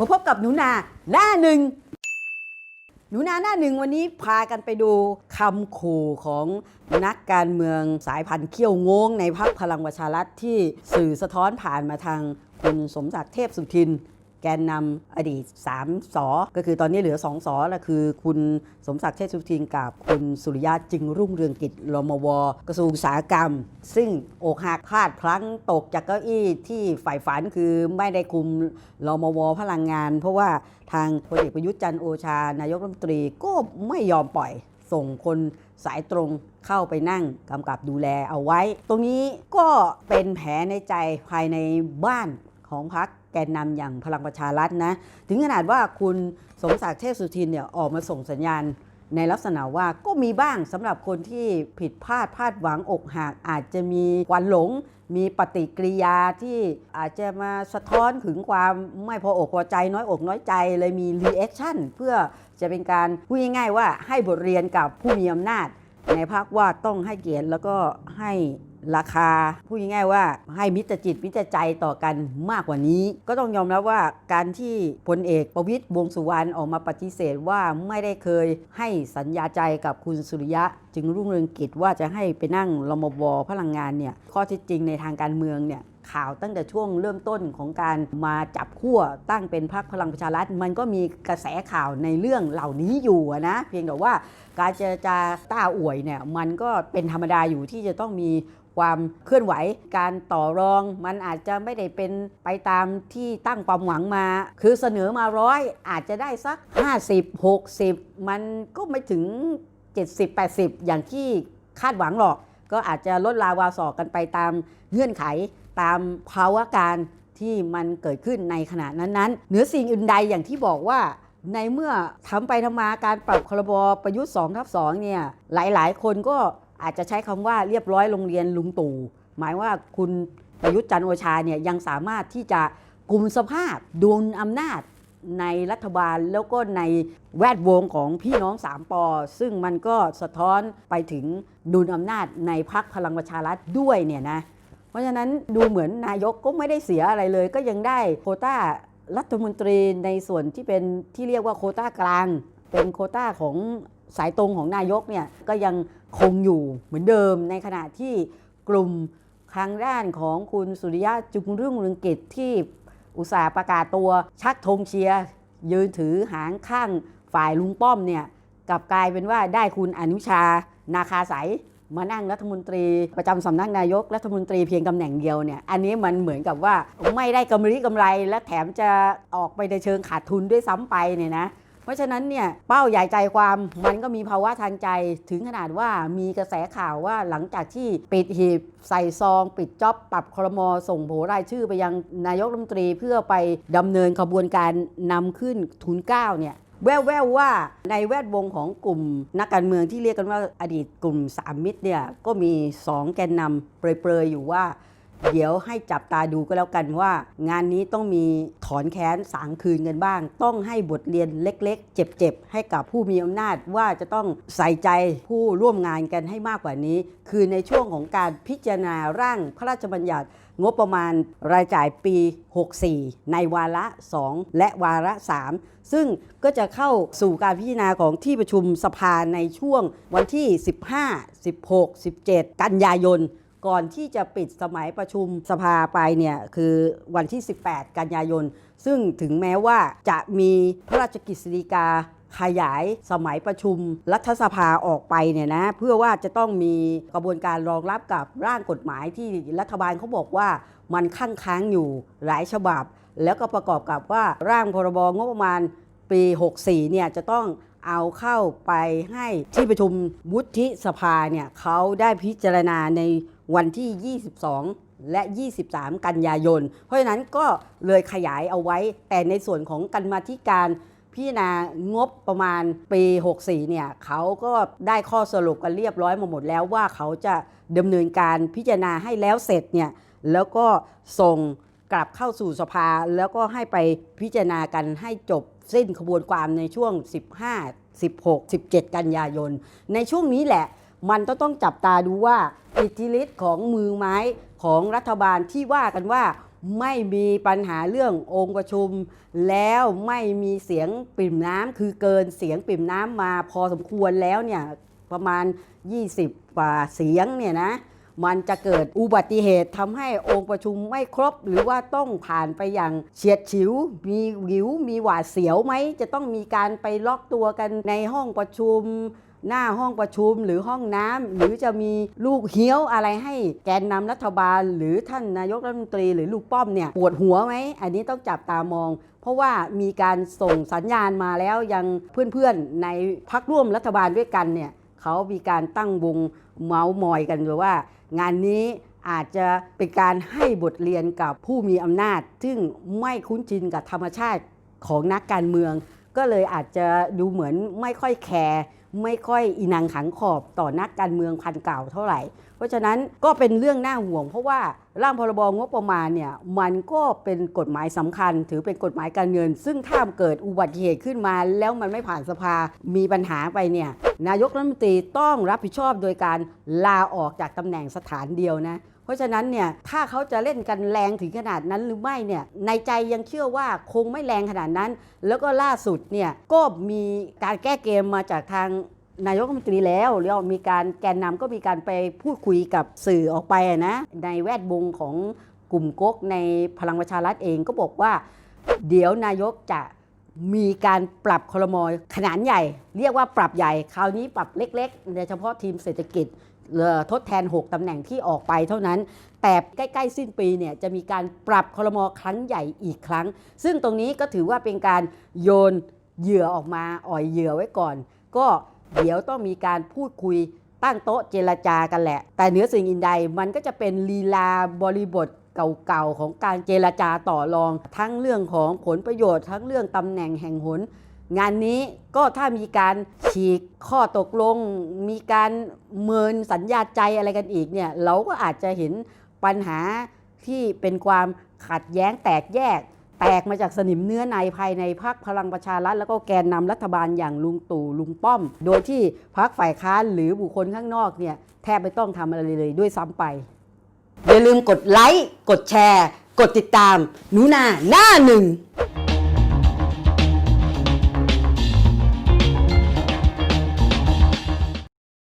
มาพบกับหนูนาหน้าหนึ่งหนูนาหน้าหนึ่งวันนี้พากันไปดูคำขู่ของนักการเมืองสายพันธุ์เขี้ยวงงในพรรคพลังประชารัฐที่สื่อสะท้อนผ่านมาทางคุณสมศักดิ์เทพสุทิน แกนนำอดีต 3สอก็คือตอนนี้เหลือ 2สอแล้วคือ คุณสมศักดิ์เทพสุทินกับคุณสุริยะจึงรุ่งเรืองกิจรมว กระทรวงอุตสาหกรรม ซึ่งอกหักพลาดพลั้งตกจากเก้าอี้ที่ฝ่ายฝันคือไม่ได้คุมรมวพลังงาน เพราะว่าทางพลเอกประยุทธ์จันโอชานายกรัฐมนตรีก็ไม่ยอมปล่อยส่งคนสายตรงเข้าไปนั่งกำกับดูแลเอาไว้ ตรงนี้ก็เป็นแผลในใจภายในบ้านของพรรค แกนนำอย่างพลังประชารัฐนะ ถึงขนาดว่าคุณสมศักดิ์เทพสุทินเนี่ยออกมาส่งสัญญาณในลักษณะว่าก็มีบ้างสำหรับคนที่ผิดพลาดพลาดหวังอกหักอาจจะมีควันหลง มีปฏิกิริยาที่อาจจะมาสะท้อนถึงความไม่พออกพอใจน้อยอกน้อยใจเลยมีรีแอคชั่นเพื่อจะเป็นการพูดง่ายๆว่าให้บทเรียนกับผู้มีอำนาจ ในภาคว่าต้องให้เกียรติแล้วก็ให้ ราคาพูดง่ายๆว่าให้มิตรจิตมิตรใจต่อกันมากกว่านี้ ก็ต้องยอมรับว่าการที่พลเอกประวิตยวงสุวรรณออกมาปฏิเสธว่าไม่ได้เคยให้สัญญาใจกับคุณสุริยะ จึงรุ่งเรืองกิจว่าจะให้ไปนั่งรมวพลังงานเนี่ยข้อเท็จจริงในทางการเมืองเนี่ยข่าวตั้งแต่ช่วงเริ่มต้นของการมาจับขั้วตั้งเป็นพรรคพลังประชารัฐ มันก็มีกระแสข่าวในเรื่องเหล่านี้อยู่นะ เพียงแต่ว่าการเจรจาต้าอวยเนี่ยมันก็เป็นธรรมดาอยู่ที่จะต้องมี ความเคลื่อนไหว การต่อรองมันอาจจะไม่ได้เป็นไปตามที่ตั้งความหวังมา คือเสนอมาร้อยอาจจะได้สัก 50 60 มันก็ไม่ถึง 70 80 อย่างที่คาดหวังหรอก ก็อาจจะลดลาวาสอกกันไปตามเงื่อนไขตามภาวะการที่มันเกิดขึ้นในขณะนั้นๆเหนือสิ่งอื่นใดอย่างที่บอกว่าในเมื่อทำไปทำมาการปรับครบประยุทธ์2ทับ2เนี่ยหลายๆ คนก็ อาจจะใช้คำว่าเรียบร้อยโรงเรียนลุงตู่หมายว่าคุณประยุทธ์จันโอชาเนี่ยยังสามารถที่จะกลุ่มสภาพดุลอำนาจในรัฐบาลแล้วก็ในแวดวงของพี่น้องสามปอ ซึ่งมันก็สะท้อนไปถึงดุลอำนาจในพรรคพลังประชารัฐด้วยเนี่ยนะ เพราะฉะนั้นดูเหมือนนายกก็ไม่ได้เสียอะไรเลย ก็ยังได้โควต้ารัฐมนตรีในส่วนที่เป็นที่เรียกว่าโควต้ากลาง เป็นโควต้าของ สายตรงของนายกเนี่ยก็ยังคงอยู่เหมือนเดิม ในขณะที่กลุ่มทางด้านของคุณสุริยะจุงรุ่งเรืองกิจที่อุตสาห์ประกาศตัวชักธงเชียร์ยืนถือหางข้างฝ่ายลุงป้อมเนี่ยกลับกลายเป็นว่าได้คุณอนุชานาคาสายมานั่งรัฐมนตรี ประจำสำนักนายกรัฐมนตรีเพียงตำแหน่งเดียวเนี่ยอันนี้มันเหมือนกับว่าไม่ได้กำไรกำไร และแถมจะออกไปในเชิงขาดทุนด้วยซ้ำไปเนี่ยนะ เพราะฉะนั้นเนี่ยเป้าใหญ่ใจความมันก็มีภาวะทางใจถึงขนาดว่ามีกระแสข่าวว่าหลังจากที่ปิดหีบใส่ซอง ปิดจ็อบปรับครมส่งโผรายชื่อไปยังนายกรัฐมนตรีเพื่อไปดำเนินขบวนการนำขึ้นทุนเก้าเนี่ยแว่วๆว่าในแวดวงของกลุ่มนักการเมืองที่เรียกกันว่าอดีตกลุ่มสามมิตรเนี่ยก็มีสองแกนนำเปรยๆอยู่ว่า เดี๋ยวให้จับตาดูก็แล้วกันว่า งานนี้ต้องมีถอนแค้นสางคืนกันบ้าง ต้องให้บทเรียนเล็กๆ เจ็บๆ ให้กับผู้มีอำนาจว่าจะต้องใส่ใจผู้ร่วมงานกันให้มากกว่านี้ คือในช่วงของการพิจารณาร่างพระราชบัญญัติงบประมาณรายจ่ายปี 64 ในวาระ 2 และวาระ 3 ซึ่งก็จะเข้าสู่การพิจารณาของที่ประชุมสภาในช่วงวันที่ 15 16 17 กันยายน ก่อนที่จะปิดสมัยประชุมสภาไปเนี่ยคือวันที่ 18 กันยายน ซึ่งถึงแม้ว่าจะมีพระราชกฤษฎีกาขยายสมัยประชุมรัฐสภาออกไปเนี่ยนะเพื่อว่าจะต้องมีกระบวนการรองรับกับร่างกฎหมายที่รัฐบาลเขาบอกว่ามันค้างค้างอยู่หลายฉบับ แล้วก็ประกอบกับว่าร่างพรบงบประมาณปี 64 เนี่ยจะต้องเอาเข้าไปให้ที่ประชุมวุฒิสภาเนี่ยเขาได้พิจารณาใน วันที่ 22 และ 23 กันยายน เพราะฉะนั้นก็เลยขยายเอาไว้ แต่ในส่วนของกันมาธิการพิจารณางบประมาณปี 64 เนี่ยเขาก็ได้ข้อสรุปกันเรียบร้อยมาหมดแล้วว่าเขาจะดำเนินการพิจารณาให้แล้วเสร็จเนี่ยแล้วก็ส่งกลับเข้าสู่สภาแล้วก็ให้ไปพิจารณากันให้จบสิ้นขบวนความในช่วง 15 16 17 กันยายน ในช่วงนี้แหละ มันต้องต้องจับตาดูว่าอิทธิฤทธิ์ของมือไม้ของรัฐบาลที่ว่ากันว่าไม่มีปัญหาเรื่ององค์ประชุม แล้วไม่มีเสียงปิ่มน้ำคือเกินเสียงปิ่มน้ำมาพอสมควรแล้วเนี่ยประมาณ 20กว่าเสียงเนี่ยนะมันจะเกิดอุบัติเหตุทำให้องค์ประชุมไม่ครบ หรือว่าต้องผ่านไปอย่างเฉียดฉิว มีหิว มีหวาดเสียวไหม จะต้องมีการไปล็อกตัวกันในห้องประชุม หน้าห้องประชุมหรือห้องน้ำหรือจะมีลูกเหี้ยวอะไรให้แกนนำรัฐบาล หรือท่านนายกรัฐมนตรี หรือลูกป้อมเนี่ยปวดหัวไหมอันนี้ต้องจับตามอง เพราะว่ามีการส่งสัญญาณมาแล้วยังเพื่อนๆในพักร่วมรัฐบาลด้วยกันเนี่ยเขามีการตั้งวงเมาส์มอยกันเลยว่า งานนี้อาจจะเป็นการให้บทเรียนกับผู้มีอำนาจ ซึ่งไม่คุ้นชินกับธรรมชาติของนักการเมือง ก็เลยอาจจะดูเหมือนไม่ค่อยแคร์ ไม่ค่อยอีนังขังขอบต่อนักการเมืองพันเก่าเท่าไหร่ เพราะฉะนั้นก็เป็นเรื่องน่าห่วง เพราะว่าร่างพรบงบประมาณเนี่ยมันก็เป็นกฎหมายสำคัญ ถือเป็นกฎหมายการเงิน ซึ่งถ้าเกิดอุบัติเหตุขึ้นมา แล้วมันไม่ผ่านสภามีปัญหาไปเนี่ยนายกรัฐมนตรีต้องรับผิดชอบโดยการลาออกจากตำแหน่งสถานเดียวนะ ราะฉะนั้นเนี่ยถ้าเขาจะเล่นกันแรงถึงขนาดนั้นหรือไม่เนี่ยในใจยังเชื่อว่าคงไม่แรงขนาดนั้น แล้วก็ล่าสุดเนี่ยก็มีการแก้เกมมาจากทางนายกรัฐมนตรีแล้วแล้วมีการแกนนำก็มีการไปพูดคุยกับสื่อออกไปนะในแวดวงของกลุ่มก๊กในพลังประชารัฐเองก็บอกว่า เดี๋ยวนายกจะมีการปรับคลมอยขนาดใหญ่ เรียกว่าปรับใหญ่ คราวนี้ปรับเล็กๆโดยเฉพาะทีมเศรษฐกิจ ทดแทน 6 ตำแหน่งที่ออกไปเท่านั้น แต่ใกล้ ๆ สิ้นปีเนี่ยจะมีการปรับคลมอครั้งใหญ่อีกครั้ง ซึ่งตรงนี้ก็ถือว่าเป็นการโยนเหยื่อออกมาอ่อยเหยื่อไว้ก่อน ก็เดี๋ยวต้องมีการพูดคุยตั้งโต๊ะเจรจากันแหละ แต่เหนือสิ่งอื่นใดมันก็จะเป็นลีลาบริบทเก่าๆของการเจรจาต่อรอง ทั้งเรื่องของผลประโยชน์ ทั้งเรื่องตำแหน่งแห่งหน งานนี้ก็ถ้ามีการฉีกข้อตกลง มีการเมินสัญญาใจอะไรกันอีกเนี่ยเราก็อาจจะเห็นปัญหาที่เป็นความขัดแย้งแตกแยก แตกมาจากสนิมเนื้อในภายในพรรคพลังประชารัฐแล้วก็แกนนำรัฐบาลอย่างลุงตู่ลุงป้อม โดยที่พรรคฝ่ายค้านหรือบุคคลข้างนอกเนี่ยแทบไม่ต้องทำอะไรเลยด้วยซ้ำไป อย่าลืมกดไลค์กดแชร์ กดติดตามหนูนาหน้าหนึ่ง